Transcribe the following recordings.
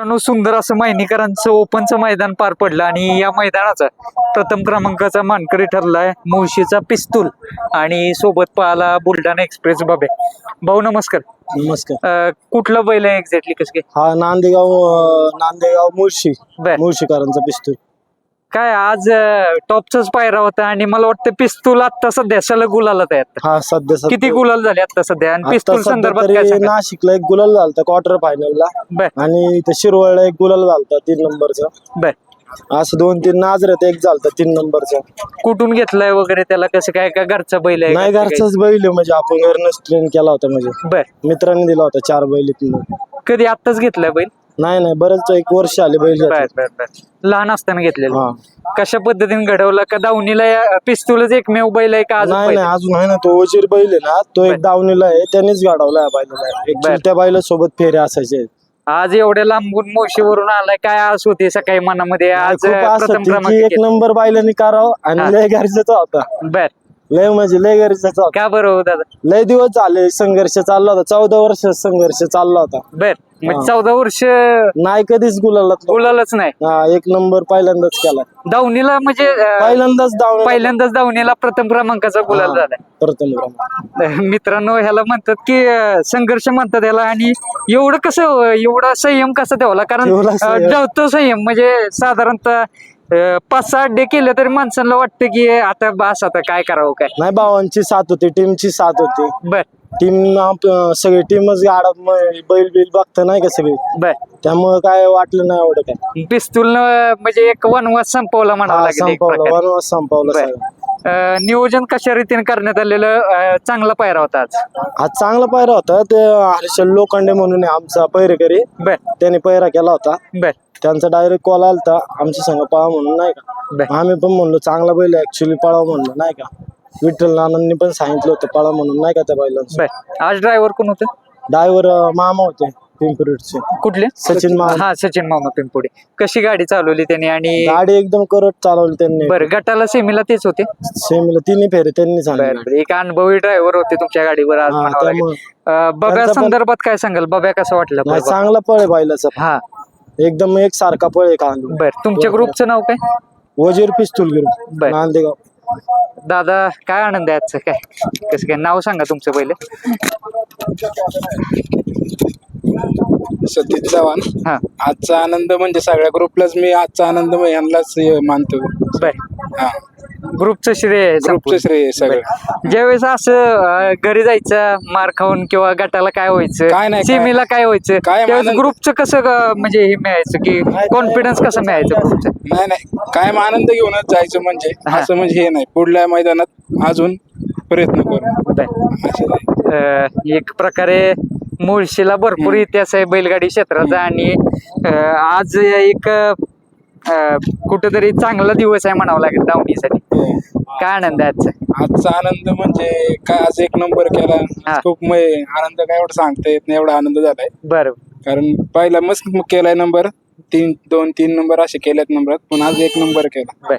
मित्रांनो सुंदर असं मायनीकरांचं ओपनचं मैदान पार पडलं आणि या मैदानाचा प्रथम क्रमांकाचा मानकरी ठरलाय मुळशीचा पिस्तूल आणि सोबत पाहाला बुलढाणा एक्सप्रेस बाबे. भाऊ नमस्कार. नमस्कार. अं, कुठलं बैल आहे एक्झॅक्टली कसं काय? हा नांदेगाव अं, नांदेगाव मुळशी. बर. मुळशीकरांचा पिस्तूल. काय आज टॉपचाच पायरा होता आणि मला वाटतं पिस्तूल आता सध्या सलग गुलाला तयार हा सध्या सध्या- किती गुलाल झाले आता सध्या? आणि आता पिस्तूल सध्या संदर्भात तरी नाशिकला एक गुलाल झालता क्वार्टर फायनलला बर. आणि इथं शिरवळला एक गुलाल झालता तीन नंबरचा. बर. असं दोन तीन नाजऱ्यात एक झालता तीन नंबरचा. कुठून घेतलाय वगैरे त्याला? कसं काय का घरचा बैल आहे नाही का? घरचाच बैल आहे म्हणजे आपण घरनच ट्रेन केला होता म्हणजे. बर. मित्रांनी दिला होता चार बैल इथनं. कधी आत्ताच घेतलाय बैल? नाही नाही बरंच एक वर्ष आले बैल बर घेतले. बर बर. लहान असताना घेतलेलं. हा. कशा पद्धतीने घडवलं? का दावणीला या- पिस्तूलच एकमेव बैल आहे का अजून नाही नाही? अजून आहे ना तो वजीर बैल आहे ना तो एक दावणीला आहे त्यानेच गाडवला बर. एक त्या बैला सोबत फेरे असायचे. आज एवढ्या लांबून मोशीवरून आलाय काय आस होती सकाळी मनामध्ये? आज खूप प्रथम क्रमांक एक. नंबर बैलांनी करावं हा. आणि लय गरजेचा होता. बर. लय म्हणजे लय गरजेचा होता. का बरं हो दादा? लय दिवस झाले संघर्ष चालला होता चौदा वर्ष संघर्ष चालला होता. बर. मग. चौदा वर्ष नाही कधीच गुलाला बोलायलाच नाही. एक नंबर पहिल्यांदाच केला. दावणीला म्हणजे अं, पहिल्यांदाच डाऊन पहिल्यांदाच दावणीला प्रथम क्रमांकाचा गुलाल झालाय. प्रथम क्रमांक. मित्रांनो ह्याला म्हणतात की अं, संघर्ष म्हणतात ह्याला. आणि एवढं कसं अं, एवढा संयम कसा ठेवला? कारण एवढा अं, संयम. ठेवतो संयम. म्हणजे साधारणतः अं, पाच सहा अड्डे केले तरी माणसांना वाटतं की आता बास आता काय करावं काय? नाही भावांची साथ होती टीमची साथ होती. बर. टीम सगळी टीमच गाडा म- बैल बिल बघता नाही का सगळी? बर. त्यामुळे काय वाटलं नाही एवढं काय. पिस्तूल म्हणजे एक वनवास संपवला म्हणावं हा, लागेल एक संपवलं प्रकारे. वनवास संपवला बर. सगळं. अं, नियोजन कशा रीतीने करण्यात आलेलं अं, चांगला पायरा होता आज? आज चांगला पायरा होता. ते हर्षल लोखंडे म्हणून आहे आमचा पैरेकरी. बर. त्याने पैरा केला होता. बर. त्यांचा डायरेक्ट कॉल आलता. आमच्या संघ पळा म्हणून नाही बर. का आम्ही पण म्हणलो चांगला बैल ऍक्च्युली पळा म्हणलो नाही का? विठ्ठल नानांनी पण सांगितलं होतं पळा म्हणून नाही का त्या बैलांचं बर. आज ड्रायव्हर कोण होतं? ड्रायव्हर मामा होते पिंपरीचे कुठले? सचिन मामा. हा सचिन मामा पिंपुडे. कशी गाडी चालवली त्यांनी आणि गाडी एकदम करत चालवली त्यांनी. बर गटाला सेमीला तेच होते? सेमीला तिन्ही फेरे त्यांनी बर सांगितलं. बर. एक अनुभवी ड्रायव्हर होते तुमच्या गाडीवर आज हा, म्हणावं लागेल. त्यामुळे अं, बब्या त्यांचा पण- संदर्भात काय सांगाल? बब्या कसं वाटलं? नाही? चांगला पळ आहे बैलाचा हा. एकदम एक सारखा पळ आहे का? बर तुमच्या ग्रुपचं नाव काय? वजीर पिस्तूल गिर बर. नांदेगाव. दादा काय आनंद आहे आजचं काय? कसं काय? नाव सांगा तुमचं पहिले. सतीश चव्हाण. हा. आजचा आनंद म्हणजे सगळ्या ग्रुपलाच मी आजचा आनंद यांनाच मानतो. बर. हा. ग्रुपचं श्रेय आहे ग्रुपचं संपूर्ण. श्रेय आहे सगळं ज्यावेळेस असं अं, घरी जायचं मार खाऊन किंवा गटाला काय काय व्हायचं नाही, काय- सेमीला काय व्हायचं काय त्यावेळेस आनंद- ग्रुपचं कसं म्हणजे हे मिळायचं की कॉन्फिडन्स कसं मिळायचं ग्रुपचं नाही नाही कायम आनंद घेऊनच जायचं म्हणजे हा. असं म्हणजे हे नाही पुढल्या मैदानात अजून प्रयत्न करू बर. असं आहे. अं, एक प्रकारे मुळशीला भरपूर इतिहास आहे बैलगाडी क्षेत्राचा आणि अं, आज एक अं, कुठेतरी चांगला दिवस आहे म्हणावं लागेल धावणीसाठी. काय आनंद आहे आजचा? आजचा आनंद म्हणजे काय आज एक नंबर हा. केला खूप मै- आनंद काय एवढं सांगता येत नाही एवढा आनंद झालाय. बरं. कारण पहिला मस्त केलाय नंबर. तीन दोन तीन नंबर असे केलेत नंबरात पण आज एक नंबर केला. बर.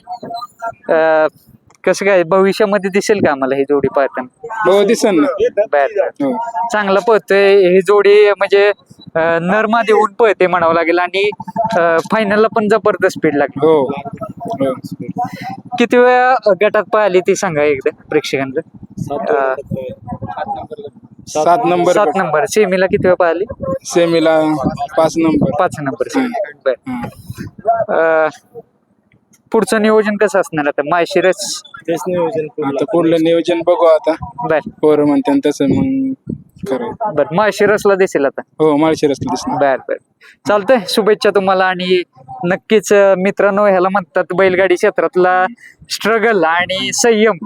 अं, कसं काय भविष्यामध्ये दिसेल का आम्हाला ही जोडी पाहताना? हो दिसन ना. बर. हो. चांगलं पळतोय. ही जोडी म्हणजे अं, नरमा देऊन पळते म्हणावं लागेल आणि फायनलला पण जबरदस्त स्पीड लागली. हो. किती वेळा गटात पळाली ती सांगा एकदा प्रेक्षकांना अं, सात नंबर सात नंबर सेमीला किती वेळा पळाली सेमीला पाच नंबर. पाच नंबर. सेमी बर. अं, पुढचं नियोजन कसं असणार आता? मायशिरस तेच नियोजन पुढलं. आता पुढलं नियोजन बघू आता. बर. पोरं म्हणते तसं मग करू बर. माळशिरसला दिसेल आता? हो माळशिरस दिसणार बर बर. चालतंय. शुभेच्छा तुम्हाला आणि नक्कीच मित्रांनो ह्याला म्हणतात बैलगाडी क्षेत्रातला स्ट्रगल आणि संयम.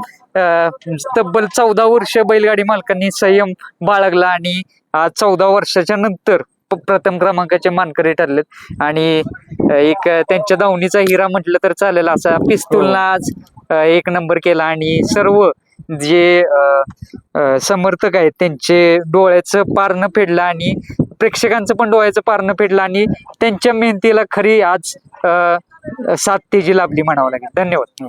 तब्बल चौदा वर्ष बैलगाडी मालकांनी संयम बाळगला आणि आज चौदा वर्षाच्या नंतर प्रथम क्रमांकाचे मानकरी ठरलेत. आणि एक त्यांच्या दावणीचा हिरा म्हटलं तर चालेल असा पिस्तूलनं आज अं, एक नंबर केला आणि सर्व जे समर्थक आहेत त्यांचे डोळ्याचं पारणं फेडलं आणि प्रेक्षकांचं पण डोळ्याचं पारणं फेडलं आणि त्यांच्या मेहनतीला खरी आज सात तेजी लाभली म्हणावं लागेल. धन्यवाद.